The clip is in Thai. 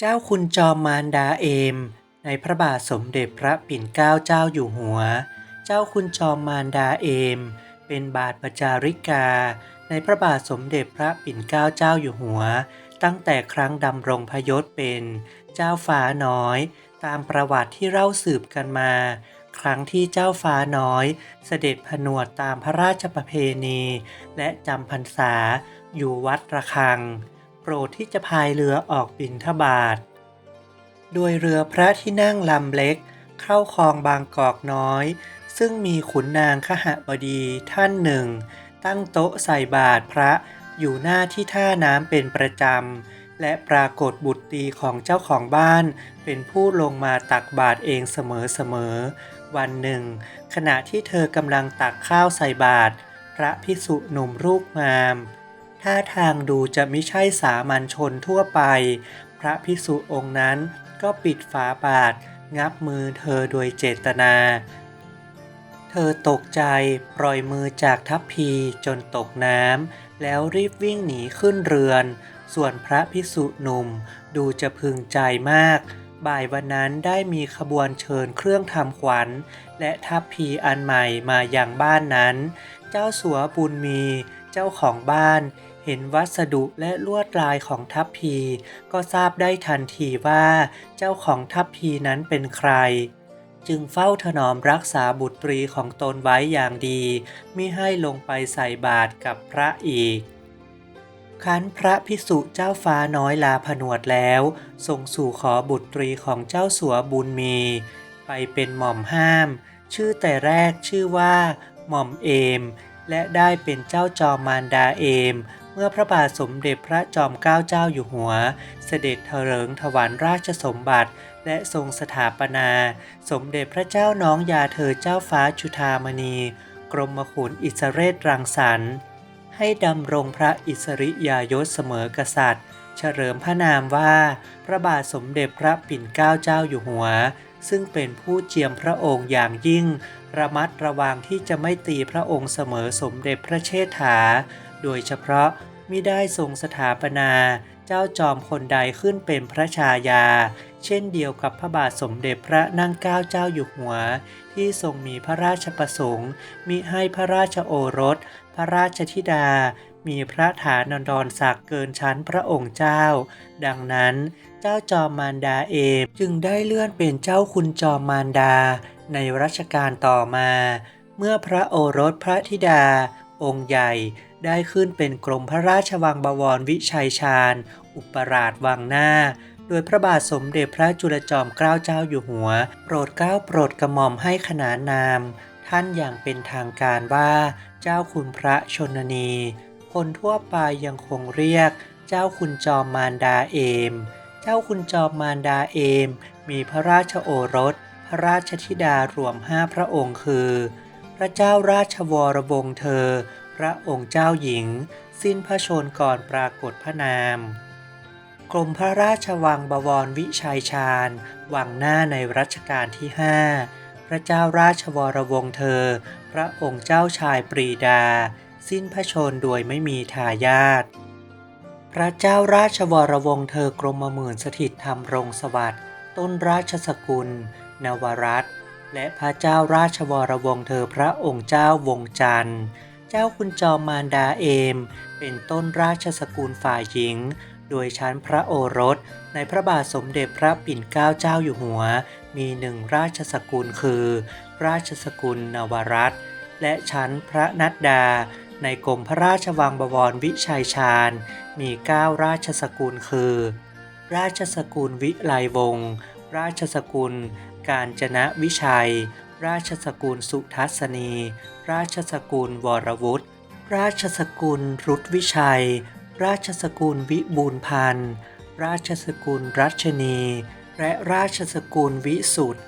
เจ้าคุณจอมมารดาเอม ในพระบาทสมเด็จพระปิ่นเกล้าเจ้าอยู่หัว เจ้าคุณจอมมารดาเอม เป็นบาทประจาริกา ในพระบาทสมเด็จพระปิ่นเกล้าเจ้าอยู่หัว ตั้งแต่ครั้งดำรงพยศเป็นเจ้าฟ้าน้อย ตามประวัติที่เล่าสืบกันมา ครั้งที่เจ้าฟ้าน้อย เสด็จผนวดตามพระราชประเพณี และจำพรรษาอยู่วัดระฆัง โปรดที่จะพายเรือออกบินทบาท โดยเรือพระที่นั่งลำเล็ก เข้าคลองบางกอกน้อย ซึ่งมีขุนนางขหบดีท่านหนึ่ง ตั้งโต๊ะใส่บาตรพระอยู่หน้าที่ท่าน้ำเป็นประจำ และปรากฏบุตรตีของเจ้าของบ้าน เป็นผู้ลงมาตักบาตรเองเสมอๆ วันหนึ่ง ขณะที่เธอกำลังตักข้าวใส่บาตรพระพิสุหนุ่มรูปงาม ท่าทางดูจะไม่ใช่สามัญชนทั่วไป พระภิกษุองค์นั้นก็ปิดฝาบาท งับมือเธอโดยเจตนา เธอตกใจปล่อยมือจากทัพพีจนตกน้ำแล้วรีบวิ่งหนีขึ้นเรือน ส่วนพระภิกษุหนุ่มดูจะพึงใจมากบ่ายวันนั้นได้มีขบวนเชิญเครื่องทำขวัญ และทัพพีอันใหม่มาอย่างบ้านนั้น เจ้าสัวบุญมี เจ้าของบ้าน เห็นวัสดุและลวดลายของทัพพี ก็ทราบได้ทันทีว่าเจ้าของทัพพีนั้นเป็นใคร จึงเฝ้าถนอมรักษาบุตรีของตนไว้อย่างดีมิให้ลงไปใส่บาตรกับพระอีกคันพระพิสุเจ้าฟ้าน้อยลาผนวดแล้วทรงสู่ขอบุตรีของเจ้าสัวบุญมี ไปเป็นหม่อมห้าม ชื่อแต่แรกชื่อว่า หม่อมเอม และได้เป็นเจ้าจอมมารดาเอม เมื่อพระบาทสมเด็จพระจอมเกล้าเจ้าอยู่หัว เสด็จเถลิงถวารราชสมบัติ และทรงสถาปนา สมเด็จพระเจ้าน้องยาเธอเจ้าฟ้าจุฑามณี กรมขุนอิสเรศรังสรรค์ให้ดำรงพระอิสริยายศเสมอกษัตริย์ เฉลิมพระนามว่า พระบาทสมเด็จพระปิ่นเกล้าเจ้าอยู่หัว ซึ่งเป็นผู้เจียมพระองค์อย่างยิ่ง ระมัดระวังที่จะไม่ตีพระองค์เสมอสมเด็จพระเชษฐา โดยเฉพาะมิได้ทรงสถาปนาเจ้าจอมคนใดขึ้นเป็นพระชายา เช่นเดียวกับพระบาทสมเด็จพระนั่งเกล้าเจ้าอยู่หัว ที่ทรงมีพระราชประสงค์ มิให้พระราชโอรส พระราชธิดา มีพระฐานดรศักดิ์เกินชั้นพระองค์เจ้า ดังนั้นเจ้าจอมมารดาเอมจึงได้เลื่อนเป็นเจ้าคุณจอมมารดา ในรัชกาลต่อมา เมื่อพระโอรสพระธิดา องค์ใหญ่ได้ขึ้นเป็นกรมพระราชวังบวรวิชัยชาญ อุปราชวังหน้า โดยพระบาทสมเด็จพระจุลจอมเกล้าเจ้าอยู่หัว โปรดเกล้าโปรดกระหม่อมให้ขนานนาม ท่านอย่างเป็นทางการว่า เจ้าคุณพระชนนี คนทั่วไปยังคงเรียก เจ้าคุณจอมมารดาเอม เจ้าคุณจอมมารดาเอม มีพระราชโอรส พระราชธิดารวมห้าพระองค์คือ พระเจ้าราชวรวงศ์เธอ พระองค์เจ้าหญิง สิ้นพระชนก่อนปรากฏพระนามกรมพระราชวังบวรวิชัยชาญ วังหน้าในรัชกาลที่ 5 พระเจ้าราชวรวงศ์เธอ พระองค์เจ้าชายปรีดา สิ้นพระชนโดยไม่มีทายาทพระเจ้าราชวรวงศ์เธอกรมหมื่นสถิตธรรมรงสวัสดิ์ต้นราชสกุล นวรัตน์ และพระเจ้าราชวรวงศ์เธอพระองค์เจ้าวงจันทร์ เจ้าคุณจอมมารดาเอม เป็นต้นราชสกุลฝ่ายหญิง โดยชั้นพระโอรส ในพระบาทสมเด็จพระปิ่นเกล้าเจ้าอยู่หัว มีหนึ่งราชสกุลคือ ราชสกุลนวรัตและชั้นพระนัดดา ในกรมพระราชวังบวรวิชัยชาญ มีเก้าราชสกุลคือ ราชสกุลวิไลวงศ์ราชสกุล การจนะวิชัย ราชสกุลสุทัศนี ราชสกุลวรวุฒิราชสกุลรุตวิชัย ราชสกุลวิบูลพันธ์ ราชสกุลรัชนี และราชสกุลวิสุทธ์